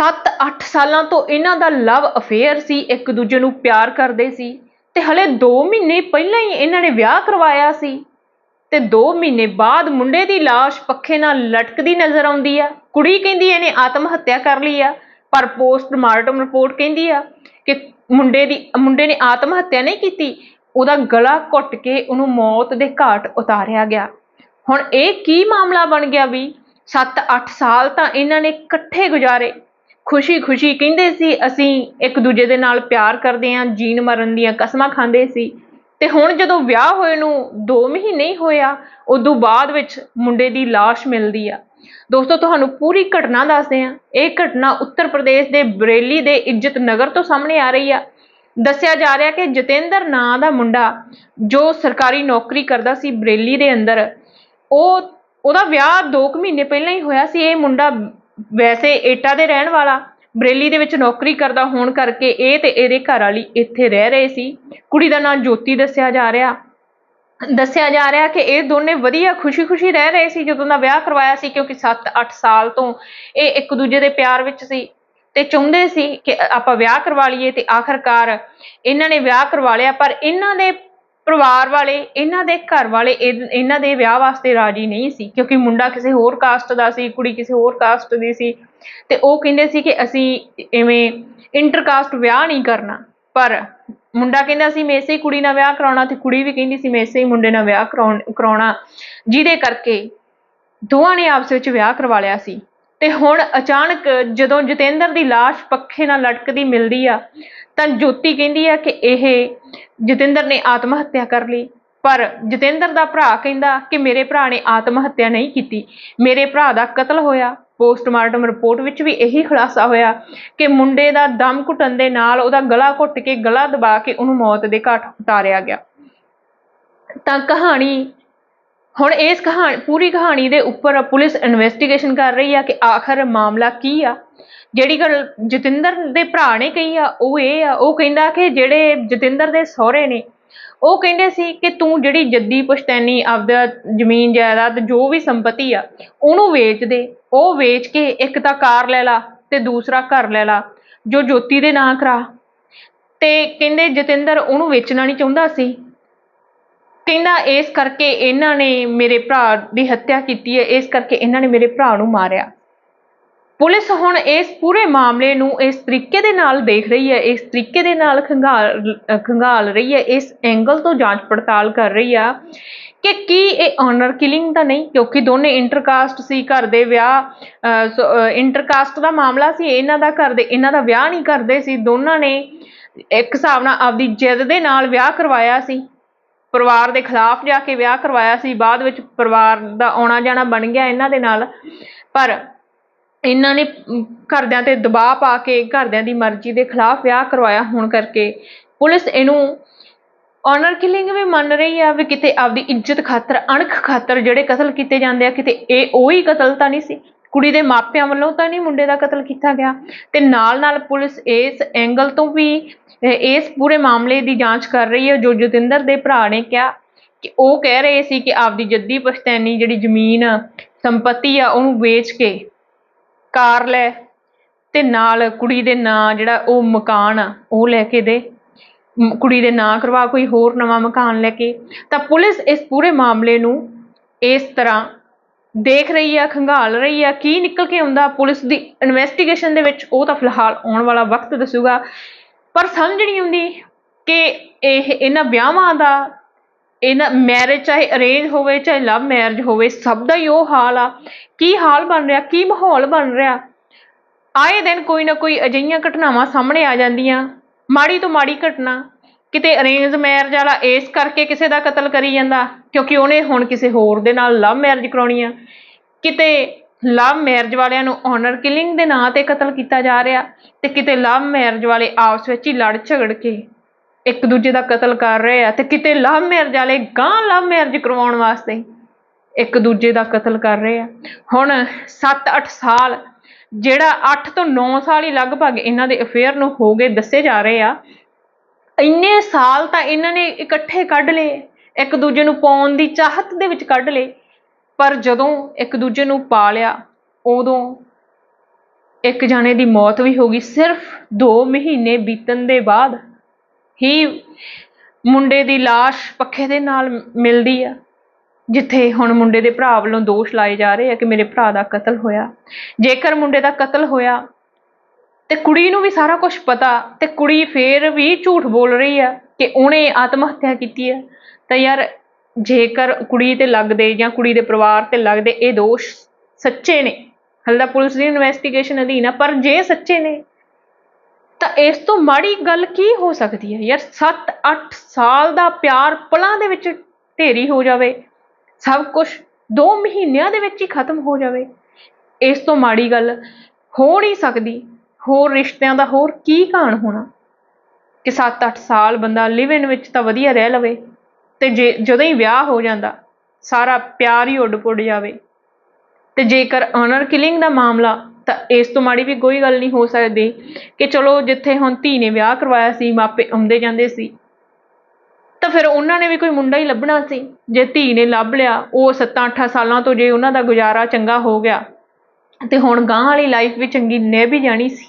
7-8 ਸਾਲਾਂ ਤੋਂ ਇਹਨਾਂ ਦਾ ਲਵ ਅਫੇਅਰ ਸੀ, ਇੱਕ ਦੂਜੇ ਨੂੰ ਪਿਆਰ ਕਰਦੇ ਸੀ ਤੇ ਹਲੇ 2 ਮਹੀਨੇ ਪਹਿਲਾਂ ਹੀ ਇਹਨਾਂ ਨੇ ਵਿਆਹ ਕਰਵਾਇਆ ਸੀ ਤੇ 2 ਮਹੀਨੇ ਬਾਅਦ ਮੁੰਡੇ ਦੀ ਲਾਸ਼ ਪੱਖੇ ਨਾਲ ਲਟਕਦੀ ਨਜ਼ਰ ਆਉਂਦੀ ਆ। ਕੁੜੀ ਕਹਿੰਦੀ ਇਹਨੇ ਆਤਮ ਹੱਤਿਆ ਕਰ ਲਈ ਆ, ਪਰ ਪੋਸਟਮਾਰਟਮ ਰਿਪੋਰਟ ਕਹਿੰਦੀ ਆ ਕਿ ਮੁੰਡੇ ਦੀ, ਮੁੰਡੇ ਨੇ ਆਤਮ ਹੱਤਿਆ ਨਹੀਂ ਕੀਤੀ, ਉਹਦਾ ਗਲਾ ਘੁੱਟ ਕੇ ਉਹਨੂੰ ਮੌਤ ਦੇ ਘਾਟ ਉਤਾਰਿਆ ਗਿਆ। ਹੁਣ ਇਹ ਕੀ ਮਾਮਲਾ ਬਣ ਗਿਆ ਵੀ 7-8 ਸਾਲ ਤਾਂ ਇਹਨਾਂ ਨੇ ਇਕੱਠੇ ਗੁਜ਼ਾਰੇ। ਖੁਸ਼ੀ-ਖੁਸ਼ੀ ਕਹਿੰਦੇ ਸੀ, ਅਸੀਂ ਇੱਕ ਦੂਜੇ ਦੇ ਨਾਲ ਪਿਆਰ ਕਰਦੇ ਹਾਂ, ਜੀਣ ਮਰਨ ਦੀਆਂ ਕਸਮਾਂ ਖਾਂਦੇ ਸੀ। ਤੇ ਹੁਣ ਜਦੋਂ ਵਿਆਹ ਹੋਏ ਨੂੰ 2 ਮਹੀਨੇ ਹੀ ਹੋਇਆ ਉਦੋਂ ਬਾਅਦ ਵਿੱਚ ਮੁੰਡੇ ਦੀ ਲਾਸ਼ ਮਿਲਦੀ ਆ। ਦੋਸਤੋ, ਤੁਹਾਨੂੰ ਪੂਰੀ ਘਟਨਾ ਦੱਸਦੇ ਆ ਇਹ ਘਟਨਾ ਉੱਤਰ ਪ੍ਰਦੇਸ਼ ਦੇ ਬਰੇਲੀ ਦੇ ਇੱਜ਼ਤ ਨਗਰ ਤੋਂ ਸਾਹਮਣੇ ਆ ਰਹੀ ਆ। ਦੱਸਿਆ ਜਾ ਰਿਹਾ ਕਿ ਜਤਿੰਦਰ ਨਾਂ ਦਾ ਮੁੰਡਾ ਜੋ ਸਰਕਾਰੀ ਨੌਕਰੀ ਕਰਦਾ ਸੀ ਬਰੇਲੀ ਦੇ ਅੰਦਰ, ਉਹ ਉਹਦਾ ਵਿਆਹ 2 ਮਹੀਨੇ ਪਹਿਲਾਂ ਹੀ ਹੋਇਆ ਸੀ। ਇਹ ਮੁੰਡਾ ਵੈਸੇ ਏਟਾ ਦੇ ਰਹਿਣ ਵਾਲਾ ਬਰੇਲੀ ਦੇ ਵਿੱਚ ਨੌਕਰੀ ਕਰਦਾ ਹੋਣ ਕਰਕੇ ਇਹ ਤੇ ਇਹਦੇ ਘਰ ਵਾਲੀ ਇੱਥੇ ਰਹਿ ਰਹੇ ਸੀ। ਕੁੜੀ ਦਾ ਨਾਂ ਜੋਤੀ ਦੱਸਿਆ ਜਾ ਰਿਹਾ। ਦੱਸਿਆ ਜਾ ਰਿਹਾ ਕਿ ਇਹ ਦੋਨੇ ਵਧੀਆ ਖੁਸ਼ੀ-ਖੁਸ਼ੀ ਰਹਿ ਰਹੇ ਸੀ ਜਦੋਂ ਦਾ ਵਿਆਹ ਕਰਵਾਇਆ ਸੀ ਕਿਉਂਕਿ 7-8 ਸਾਲ ਤੋਂ ਇਹ ਇੱਕ ਦੂਜੇ ਦੇ ਪਿਆਰ ਵਿੱਚ ਸੀ ਤੇ ਚਾਹੁੰਦੇ ਸੀ ਕਿ ਆਪਾਂ ਵਿਆਹ ਕਰਵਾ ਲਈਏ ਤੇ ਆਖਰਕਾਰ ਇਹਨਾਂ ਨੇ ਵਿਆਹ ਕਰਵਾ ਲਿਆ ਪਰ ਇਹਨਾਂ ਦੇ ਪਰਿਵਾਰ ਵਾਲੇ, ਇਹਨਾਂ ਦੇ ਘਰ ਵਾਲੇ, ਇਹ- ਇਹਨਾਂ ਦੇ ਵਿਆਹ ਵਾਸਤੇ ਰਾਜੀ ਨਹੀਂ ਸੀ, ਕਿਉਂਕਿ ਮੁੰਡਾ ਕਿਸੇ ਹੋਰ ਕਾਸਟ ਦਾ ਸੀ, ਕੁੜੀ ਕਿਸੇ ਹੋਰ ਕਾਸਟ ਦੀ ਸੀ, ਤੇ ਉਹ ਕਹਿੰਦੇ ਸੀ ਕਿ ਅਸੀਂ ਐਵੇਂ ਇੰਟਰਕਾਸਟ ਵਿਆਹ ਨਹੀਂ ਕਰਨਾ। ਪਰ ਮੁੰਡਾ ਕਹਿੰਦਾ ਸੀ, ਮੈਂ ਇਸੇ ਕੁੜੀ ਨਾਲ ਵਿਆਹ ਕਰਾਉਣਾ, ਤੇ ਕੁੜੀ ਵੀ ਕਹਿੰਦੀ ਸੀ, ਮੈਂ ਇਸੇ ਮੁੰਡੇ ਨਾਲ ਵਿਆਹ ਕਰਾਉਣ, ਕਰਾਉਣਾ। ਜਿਹਦੇ ਕਰਕੇ ਦੋਵਾਂ ਨੇ ਆਪਸ ਵਿੱਚ ਵਿਆਹ ਕਰਵਾ ਲਿਆ ਸੀ। ਤੇ ਹੁਣ ਅਚਾਨਕ ਜਦੋਂ ਜਤਿੰਦਰ ਦੀ ਲਾਸ਼ ਪੱਖੇ ਨਾਲ ਲਟਕਦੀ ਮਿਲਦੀ ਆ, ਤਾਂ ਜੋਤੀ ਕਹਿੰਦੀ ਆ ਕਿ ਇਹ ਜਤਿੰਦਰ ਨੇ ਆਤਮ ਹੱਤਿਆ ਕਰ ਲਈ। ਪਰ ਜਤਿੰਦਰ ਦਾ ਭਰਾ ਕਹਿੰਦਾ ਕਿ ਮੇਰੇ ਭਰਾ ਨੇ ਆਤਮ ਹੱਤਿਆ ਨਹੀਂ ਕੀਤੀ। ਮੇਰੇ ਭਰਾ ਦਾ ਕਤਲ ਹੋਇਆ। ਪੋਸਟਮਾਰਟਮ ਰਿਪੋਰਟ ਵਿੱਚ ਵੀ ਇਹੀ ਖੁਲਾਸਾ ਹੋਇਆ ਕਿ ਮੁੰਡੇ ਦਾ ਦਮ ਘੁੱਟਣ ਦੇ ਨਾਲ ਉਹਦਾ ਗਲਾ ਘੁੱਟ ਕੇ ਗਲਾ ਦਬਾ ਕੇ ਉਹਨੂੰ ਮੌਤ ਦੇ ਘਾਟ ਉਤਾਰਿਆ ਗਿਆ। ਤਾਂ ਕਹਾਣੀ ਹੁਣ ਇਸ ਕਹਾਣੀ, ਪੂਰੀ ਕਹਾਣੀ ਦੇ ਉੱਪਰ ਪੁਲਿਸ ਇਨਵੈਸਟੀਗੇਸ਼ਨ ਕਰ ਰਹੀ ਆ ਕਿ ਆਖਰ ਮਾਮਲਾ ਕੀ ਆ? ਜਿਹੜੀ ਗੱਲ ਜਤਿੰਦਰ ਦੇ ਭਰਾ ਨੇ ਕਹੀ ਆ, ਉਹ ਇਹ ਆ, ਉਹ ਕਹਿੰਦਾ ਕਿ ਜਿਹੜੇ ਜਤਿੰਦਰ ਦੇ ਸਹੁਰੇ ਨੇ, ਉਹ ਕਹਿੰਦੇ ਸੀ ਕਿ ਤੂੰ ਜਿਹੜੀ ਜੱਦੀ ਪੁਸ਼ਤੈਨੀ, ਆਪਦਾ ਜ਼ਮੀਨ, ਜਾਇਦਾਦ ਜੋ ਵੀ ਸੰਪਤੀ ਆ, ਉਹਨੂੰ ਵੇਚ ਦੇ, ਉਹ ਵੇਚ ਕੇ ਇੱਕ ਤਾਂ ਕਾਰ ਲੈ ਲਾ ਤੇ ਦੂਸਰਾ ਘਰ ਲੈ ਲਾ, ਜੋ ਜੋਤੀ ਦੇ ਨਾਂ ਕਰਾ। ਤੇ ਕਹਿੰਦੇ ਜਤਿੰਦਰ ਉਹਨੂੰ ਵੇਚਣਾ ਨਹੀਂ ਚਾਹੁੰਦਾ ਸੀ। ਕਹਿੰਦਾ ਇਸ ਕਰਕੇ ਇਹਨਾਂ ਨੇ ਮੇਰੇ ਭਰਾ ਦੀ ਹੱਤਿਆ ਕੀਤੀ ਹੈ ਇਸ ਕਰਕੇ ਇਹਨਾਂ ਨੇ ਮੇਰੇ ਭਰਾ ਨੂੰ ਮਾਰਿਆ। ਪੁਲਿਸ ਹੁਣ ਇਸ ਪੂਰੇ ਮਾਮਲੇ ਨੂੰ ਇਸ ਤਰੀਕੇ ਦੇ ਨਾਲ ਦੇਖ ਰਹੀ ਹੈ ਇਸ ਤਰੀਕੇ ਦੇ ਨਾਲ ਖੰਗਾਲ ਅ, ਖੰਗਾਲ ਰਹੀ ਹੈ ਇਸ ਐਂਗਲ ਤੋਂ ਜਾਂਚ ਪੜਤਾਲ ਕਰ ਰਹੀ ਆ ਕਿ ਕੀ ਇਹ ਆਨਰ ਕਿਲਿੰਗ ਤਾਂ ਨਹੀਂ ਕਿਉਂਕਿ ਦੋਨੇ ਇੰਟਰਕਾਸਟ ਸੀ ਘਰ ਦੇ ਵਿਆਹ ਇੰਟਰਕਾਸਟ ਦਾ ਮਾਮਲਾ ਸੀ ਇਹਨਾਂ ਦਾ ਘਰ ਦੇ ਇਹਨਾਂ ਦਾ ਵਿਆਹ ਨਹੀਂ ਕਰਦੇ ਸੀ ਦੋਨਾਂ ਨੇ ਇੱਕ ਹਿਸਾਬ ਨਾਲ ਆਪਦੀ ਜਿੱਦ ਦੇ ਨਾਲ ਵਿਆਹ ਕਰਵਾਇਆ ਸੀ। ਪਰਿਵਾਰ ਦੇ ਖਿਲਾਫ ਜਾ ਕੇ ਵਿਆਹ ਕਰਵਾਇਆ ਸੀ, ਬਾਅਦ ਵਿੱਚ ਪਰਿਵਾਰ ਦਾ ਆਉਣਾ ਜਾਣਾ ਬਣ ਗਿਆ ਇਹਨਾਂ ਦੇ ਨਾਲ। ਪਰ ਇਹਨਾਂ ਨੇ ਘਰਦਿਆਂ ਤੇ ਦਬਾਅ ਪਾ ਕੇ ਘਰਦਿਆਂ ਦੀ ਮਰਜ਼ੀ ਦੇ ਖਿਲਾਫ ਵਿਆਹ ਕਰਵਾਇਆ ਹੋਣ ਕਰਕੇ ਪੁਲਿਸ ਇਹਨੂੰ ਆਨਰ ਕਿਲਿੰਗ ਵੀ ਮੰਨ ਰਹੀ ਆ ਵੀ ਕਿਤੇ ਆਪਦੀ ਇੱਜ਼ਤ ਖਾਤਰ, ਅਣਖ ਖਾਤਰ ਜਿਹੜੇ ਕਤਲ ਕੀਤੇ ਜਾਂਦੇ ਆ, ਕਿਤੇ ਇਹ ਉਹੀ ਕਤਲ ਤਾਂ ਨਹੀਂ ਸੀ। ਕੁੜੀ ਦੇ ਮਾਪਿਆਂ ਵੱਲੋਂ ਤਾਂ ਨਹੀਂ ਮੁੰਡੇ ਦਾ ਕਤਲ ਕੀਤਾ ਗਿਆ। ਤੇ ਨਾਲ ਨਾਲ ਪੁਲਿਸ ਇਸ ਐਂਗਲ ਤੋਂ ਵੀ ਇਸ ਪੂਰੇ ਮਾਮਲੇ ਦੀ ਜਾਂਚ ਕਰ ਰਹੀ ਹੈ। ਜੋ ਜਤਿੰਦਰ ਦੇ ਭਰਾ ਨੇ ਕਿਹਾ ਕਿ ਉਹ ਕਹਿ ਰਹੇ ਸੀ ਕਿ ਆਪਦੀ ਜੱਦੀ ਪਛਤੈਨੀ ਜਿਹੜੀ ਜ਼ਮੀਨ, ਸੰਪਤੀ ਆ, ਉਹਨੂੰ ਵੇਚ ਕੇ ਕਾਰ ਲੈ ਤੇ ਨਾਲ ਕੁੜੀ ਦੇ ਨਾਂ ਜਿਹੜਾ ਉਹ ਮਕਾਨ ਆ, ਉਹ ਲੈ ਕੇ ਦੇ। ਕੁੜੀ ਦੇ ਨਾਂ ਕਰਵਾ ਕੋਈ ਹੋਰ ਨਵਾਂ ਮਕਾਨ ਲੈ ਕੇ। ਤਾਂ ਪੁਲਿਸ ਇਸ ਪੂਰੇ ਮਾਮਲੇ ਨੂੰ ਇਸ ਤਰ੍ਹਾਂ ਦੇਖ ਰਹੀ ਆ, ਖੰਗਾਲ ਰਹੀ ਆ, ਕੀ ਨਿਕਲ ਕੇ ਆਉਂਦਾ? ਪੁਲਿਸ ਦੀ ਇਨਵੈਸਟੀਗੇਸ਼ਨ ਦੇ ਵਿੱਚ ਉਹ ਤਾਂ ਫਿਲਹਾਲ ਆਉਣ ਵਾਲਾ ਵਕਤ ਦੱਸੂਗਾ। ਪਰ ਸਮਝ ਨਹੀਂ ਆਉਂਦੀ ਕਿ ਇਹ ਇਹਨਾਂ ਵਿਆਹਾਂ ਦਾ, ਇਹਨਾਂ ਮੈਰਿਜ ਚਾਹੇ ਅਰੇਂਜ ਹੋਵੇ, ਚਾਹੇ ਲਵ ਮੈਰਿਜ ਹੋਵੇ, ਸਭ ਦਾ ਹੀ ਉਹ ਹਾਲ ਆ। ਕੀ ਹਾਲ ਬਣ ਰਿਹਾ, ਕੀ ਮਾਹੌਲ ਬਣ ਰਿਹਾ? ਆਏ ਦਿਨ ਕੋਈ ਨਾ ਕੋਈ ਅਜਿਹੀਆਂ ਘਟਨਾਵਾਂ ਸਾਹਮਣੇ ਆ ਜਾਂਦੀਆਂ। ਮਾੜੀ ਤੋਂ ਮਾੜੀ ਘਟਨਾ ਕਿਤੇ ਅਰੇਂਜ ਮੈਰਿਜ ਵਾਲਾ ਇਸ ਕਰਕੇ ਕਿਸੇ ਦਾ ਕਤਲ ਕਰੀ ਜਾਂਦਾ, ਕਿਉਂਕਿ ਉਹਨੇ ਹੁਣ ਕਿਸੇ ਹੋਰ ਦੇ ਨਾਲ ਲਵ ਮੈਰਿਜ ਕਰਾਉਣੀ ਆ। ਕਿਤੇ ਲਵ ਮੈਰਿਜ ਵਾਲਿਆਂ ਨੂੰ ਆਨਰ ਕਿਲਿੰਗ ਦੇ ਨਾਂ ਤੇ ਕਤਲ ਕੀਤਾ ਜਾ ਰਿਹਾ ਤੇ ਕਿਤੇ ਲਵ ਮੈਰਿਜ ਵਾਲੇ ਆਪਸ ਵਿੱਚ ਹੀ ਲੜ ਝਗੜ ਕੇ ਇੱਕ ਦੂਜੇ ਦਾ ਕਤਲ ਕਰ ਰਹੇ ਆ ਤੇ ਕਿਤੇ ਲਵ ਮੈਰਿਜ ਵਾਲੇ ਗਾਂ ਲਵ ਮੈਰਿਜ ਕਰਵਾਉਣ ਵਾਸਤੇ ਇੱਕ ਦੂਜੇ ਦਾ ਕਤਲ ਕਰ ਰਹੇ ਆ। ਹੁਣ 7-8 ਸਾਲ, ਜਿਹੜਾ 8 ਤੋਂ 9 ਸਾਲ ਹੀ ਲਗਭਗ ਇਹਨਾਂ ਦੇ ਅਫੇਅਰ ਨੂੰ ਹੋ ਗਏ ਦੱਸੇ ਜਾ ਰਹੇ ਆ ਇੰਨੇ ਸਾਲ ਤਾਂ ਇਹਨਾਂ ਨੇ ਇਕੱਠੇ ਕੱਢ ਲਏ, ਇੱਕ ਦੂਜੇ ਨੂੰ ਪਾਉਣ ਦੀ ਚਾਹਤ ਦੇ ਵਿੱਚ ਕੱਢ ਲਏ, ਪਰ ਜਦੋਂ ਇੱਕ ਦੂਜੇ ਨੂੰ ਪਾ ਲਿਆ, ਉਦੋਂ ਇੱਕ ਜਾਣੇ ਦੀ ਮੌਤ ਵੀ ਹੋ ਗਈ ਸਿਰਫ 2 ਮਹੀਨੇ ਬੀਤਣ ਦੇ ਬਾਅਦ ਹੀ ਮੁੰਡੇ ਦੀ ਲਾਸ਼ ਪੱਖੇ ਦੇ ਨਾਲ ਮਿਲਦੀ ਆ, ਜਿੱਥੇ ਹੁਣ ਮੁੰਡੇ ਦੇ ਭਰਾ ਵੱਲੋਂ ਦੋਸ਼ ਲਾਏ ਜਾ ਰਹੇ ਆ ਕਿ ਮੇਰੇ ਭਰਾ ਦਾ ਕਤਲ ਹੋਇਆ। ਜੇਕਰ ਮੁੰਡੇ ਦਾ ਕਤਲ ਹੋਇਆ ਤੇ ਕੁੜੀ ਨੂੰ ਵੀ ਸਾਰਾ ਕੁਝ ਪਤਾ ਤੇ ਕੁੜੀ ਫੇਰ ਵੀ ਝੂਠ ਬੋਲ ਰਹੀ ਆ ਕਿ ਉਹਨੇ ਆਤਮ ਹੱਤਿਆ ਕੀਤੀ ਹੈ ਤਾਂ ਯਾਰ ਜੇਕਰ ਕੁੜੀ ਤੇ ਲੱਗਦੇ ਜਾਂ ਕੁੜੀ ਦੇ ਪਰਿਵਾਰ ਤੇ ਲੱਗਦੇ ਇਹ ਦੋਸ਼ ਸੱਚੇ ਨੇ ਹਾਲੇ ਤਾਂ ਪੁਲਿਸ ਦੀ ਇਨਵੈਸਟੀਗੇਸ਼ਨ ਅਧੀਨ ਆ, ਪਰ ਜੇ ਸੱਚੇ ਨੇ, ਤਾਂ ਇਸ ਤੋਂ ਮਾੜੀ ਗੱਲ ਕੀ ਹੋ ਸਕਦੀ ਹੈ ਯਾਰ 7-8 ਸਾਲ ਦਾ ਪਿਆਰ ਪਲਾਂ ਦੇ ਵਿੱਚ ਢੇਰੀ ਹੋ ਜਾਵੇ, ਸਭ ਕੁਝ 2 ਮਹੀਨਿਆਂ ਦੇ ਵਿੱਚ ਹੀ ਖਤਮ ਹੋ ਜਾਵੇ, ਇਸ ਤੋਂ ਮਾੜੀ ਗੱਲ ਹੋ ਨਹੀਂ ਸਕਦੀ। ਹੋਰ ਰਿਸ਼ਤਿਆਂ ਦਾ ਹੋਰ ਕੀ ਕਾਣ ਹੋਣਾ? ਕਿ 7-8 ਸਾਲ ਬੰਦਾ ਲਿਵ ਇਨ ਵਿੱਚ ਤਾਂ ਵਧੀਆ ਰਹਿ ਲਵੇ ਤੇ ਜੇ, ਜਦੋਂ ਹੀ ਵਿਆਹ ਹੋ ਜਾਂਦਾ, ਸਾਰਾ ਪਿਆਰ ਹੀ ਉੱਡ ਪੁੱਡ ਜਾਵੇ। ਤੇ ਜੇਕਰ ਆਨਰ ਕਿਲਿੰਗ ਦਾ ਮਾਮਲਾ, ਤਾਂ ਇਸ ਤੋਂ ਮਾੜੀ ਵੀ ਕੋਈ ਗੱਲ ਨਹੀਂ ਹੋ ਸਕਦੀ ਕਿ ਚਲੋ ਜਿੱਥੇ ਹੁਣ ਧੀ ਨੇ ਵਿਆਹ ਕਰਵਾਇਆ ਸੀ, ਮਾਪੇ ਆਉਂਦੇ ਜਾਂਦੇ ਸੀ, ਤਾਂ ਫਿਰ ਉਹਨਾਂ ਨੇ ਵੀ ਕੋਈ ਮੁੰਡਾ ਹੀ ਲੱਭਣਾ ਸੀ। ਜੇ ਧੀ ਨੇ ਲੱਭ ਲਿਆ, ਉਹ 7-8 ਸਾਲਾਂ ਤੋਂ ਜੇ ਉਹਨਾਂ ਦਾ ਗੁਜ਼ਾਰਾ ਚੰਗਾ ਹੋ ਗਿਆ ਤੇ ਹੁਣ ਗਾਂ ਵਾਲੀ ਲਾਈਫ ਵੀ ਚੰਗੀ ਨੇ ਵੀ ਜਾਣੀ ਸੀ।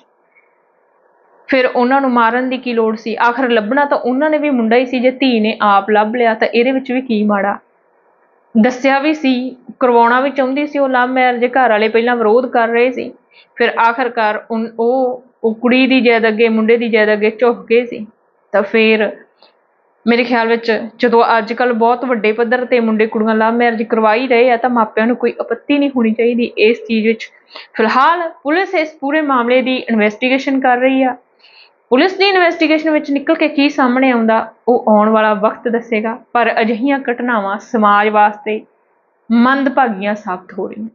ਫਿਰ ਉਹਨਾਂ ਨੂੰ ਮਾਰਨ ਦੀ ਕੀ ਲੋੜ ਸੀ? ਆਖਰ ਲੱਭਣਾ ਤਾਂ ਉਹਨਾਂ ਨੇ ਵੀ ਮੁੰਡਾ ਹੀ ਸੀ, ਜੇ ਧੀ ਨੇ ਆਪ ਲੱਭ ਲਿਆ ਤਾਂ ਇਹਦੇ ਵਿੱਚ ਵੀ ਕੀ ਮਾੜਾ? ਦੱਸਿਆ ਵੀ ਸੀ, ਕਰਵਾਉਣਾ ਵੀ ਚਾਹੁੰਦੀ ਸੀ ਉਹ ਲਵ ਮੈਰਿਜ ਘਰ ਵਾਲੇ ਪਹਿਲਾਂ ਵਿਰੋਧ ਕਰ ਰਹੇ ਸੀ, ਫਿਰ ਆਖਰਕਾਰ ਉਹ ਉਹ ਕੁੜੀ ਦੀ ਜੈਦ ਅੱਗੇ, ਮੁੰਡੇ ਦੀ ਜੈਦ ਅੱਗੇ ਝੁਕ ਗਏ ਸੀ। ਤਾਂ ਫਿਰ ਮੇਰੇ ਖਿਆਲ ਵਿੱਚ ਜਦੋਂ ਅੱਜ ਕੱਲ ਬਹੁਤ ਵੱਡੇ ਪੱਧਰ ਤੇ ਮੁੰਡੇ ਕੁੜੀਆਂ ਲਵ ਮੈਰਿਜ ਕਰਵਾਈ ਰਹੇ ਆ, ਤਾਂ ਮਾਪਿਆਂ ਨੂੰ ਕੋਈ ਆਪੱਤੀ ਨਹੀਂ ਹੋਣੀ ਚਾਹੀਦੀ ਇਸ ਚੀਜ਼ ਵਿੱਚ। ਫਿਲਹਾਲ ਪੁਲਿਸ ਇਸ ਪੂਰੇ ਮਾਮਲੇ ਦੀ ਇਨਵੈਸਟੀਗੇਸ਼ਨ ਕਰ ਰਹੀ ਆ। ਪੁਲਿਸ ਦੀ ਇਨਵੈਸਟੀਗੇਸ਼ਨ ਵਿੱਚ ਨਿਕਲ ਕੇ ਕੀ ਸਾਹਮਣੇ ਆਉਂਦਾ, ਉਹ ਆਉਣ ਵਾਲਾ ਵਕਤ ਦੱਸੇਗਾ, ਪਰ ਅਜਿਹੀਆਂ ਘਟਨਾਵਾਂ ਸਮਾਜ ਵਾਸਤੇ ਮੰਦਭਾਗੀਆਂ ਸਾਬਤ ਹੋ ਰਹੀਆਂ।